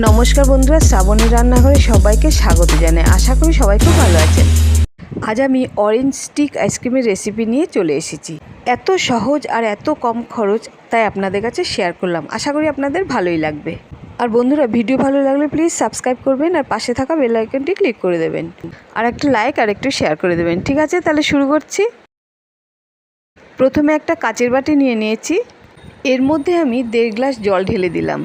নমস্কার বন্ধুরা, শ্রাবণী রান্নাঘরে সবাইকে স্বাগত জানাই। আশা করি সবাই খুব ভালো আছেন। আজ আমি অরেঞ্জ স্টিক আইসক্রিমের রেসিপি নিয়ে চলে এসেছি। এত সহজ আর এত কম খরচ, তাই আপনাদের কাছে শেয়ার করলাম। আশা করি আপনাদের ভালোই লাগবে। আর বন্ধুরা ভিডিও ভালো লাগলে প্লিজ সাবস্ক্রাইব করবেন আর পাশে থাকা বেল আইকনটি ক্লিক করে দেবেন। আর একটু লাইক আর একটু শেয়ার করে দেবেন। ঠিক আছে, তাহলে শুরু করছি। প্রথমে একটা কাচের বাটি নিয়ে নিয়েছি। এর মধ্যে আমি দেড় গ্লাস জল ঢেলে দিলাম।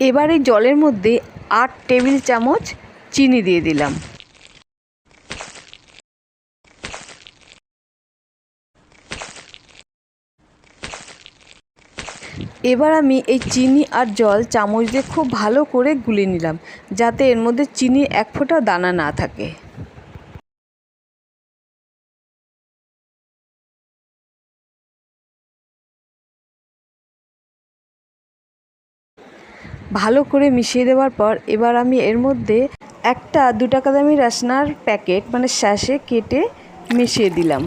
এবার জলের মধ্যে আট টেবিল চামচ চিনি দিয়ে দিলাম। এবার আমি এই চিনি আর জল চামচ দিয়ে খুব ভালো করে গুলে নিলাম, যাতে এর মধ্যে চিনির এক ফোঁটা দানা না থাকে। ভালো করে মিশিয়ে দেওয়ার পর এবার আমি এর মধ্যে একটা দু টাকা দামি রাসনার প্যাকেট মানে শ্যাসে কেটে মিশিয়ে দিলাম।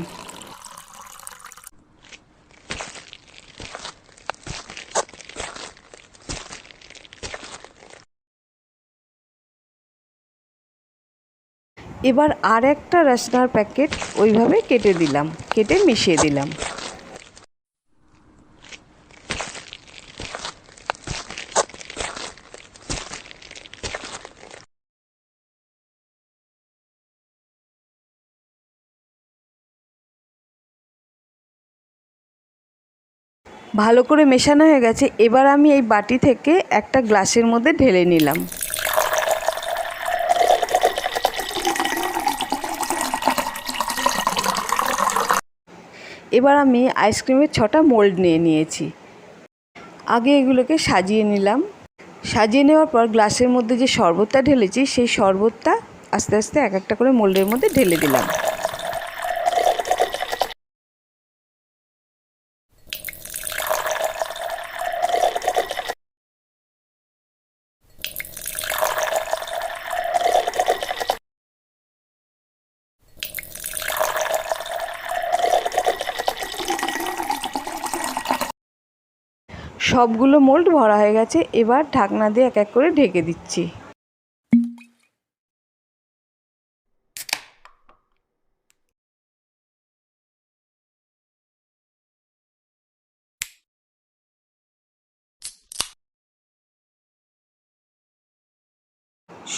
এবার আর একটা রাসনার প্যাকেট ওইভাবে কেটে দিলাম, কেটে মিশিয়ে দিলাম। ভালো করে মেশানো হয়ে গেছে, এবার আমি এই বাটি থেকে একটা গ্লাসের মধ্যে ঢেলে নিলাম। এবার আমি আইসক্রিমের ছটা মোল্ড নিয়ে নিয়েছি। আগে এগুলোকে সাজিয়ে নিলাম। সাজিয়ে নেওয়ার পর গ্লাসের মধ্যে যে শরবতটা ঢেলেছি, সেই শরবতটা আস্তে আস্তে এক একটা করে মোল্ডের মধ্যে ঢেলে দিলাম। সবগুলো মোল্ড ভরা হয়ে গেছে, এবার ঢাকনা দিয়ে এক এক করে ঢেকে দিচ্ছি।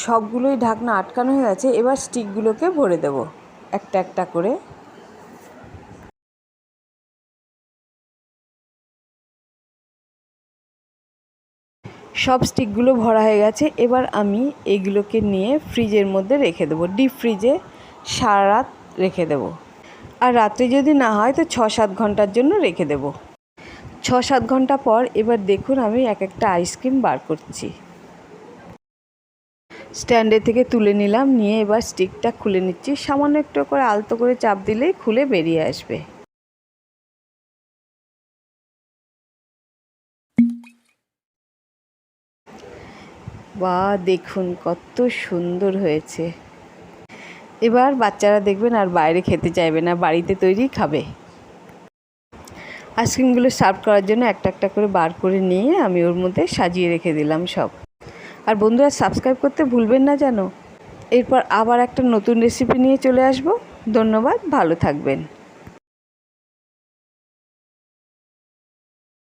সবগুলোই ঢাকনা আটকানো হয়ে গেছে, এবার স্টিকগুলোকে ভরে দেব, একটা একটা করে। সব স্টিকগুলো ভরা হয়ে গেছে। এবার আমি এগুলোকে নিয়ে ফ্রিজের মধ্যে রেখে দেবো। ডিপ ফ্রিজে সারা রাত রেখে দেবো। আর রাত্রে যদি না হয়, তো ছ সাত ঘণ্টার জন্য রেখে দেবো। ছ সাত ঘণ্টা পর এবার দেখুন আমি এক একটা আইসক্রিম বার করছি। স্ট্যান্ডে থেকে তুলে নিলাম, নিয়ে এবার স্টিকটা খুলে নিচ্ছি। সামান্য একটু করে আলতো করে চাপ দিলেই খুলে বেরিয়ে আসবে। বা দেখুন কত সুন্দর হয়েছে। এবার বাচ্চারা দেখবেন আর বাইরে খেতে চাইবে না, বাড়িতে তৈরি খাবে। আইসক্রিমগুলো সার্ভ করার জন্য একটা একটা করে বার করে নিয়ে আমি ওর মধ্যে সাজিয়ে রেখে দিলাম সব। আর বন্ধুরা সাবস্ক্রাইব করতে ভুলবেন না যেন। এরপর আবার একটা নতুন রেসিপি নিয়ে চলে আসব। ধন্যবাদ, ভালো থাকবেন।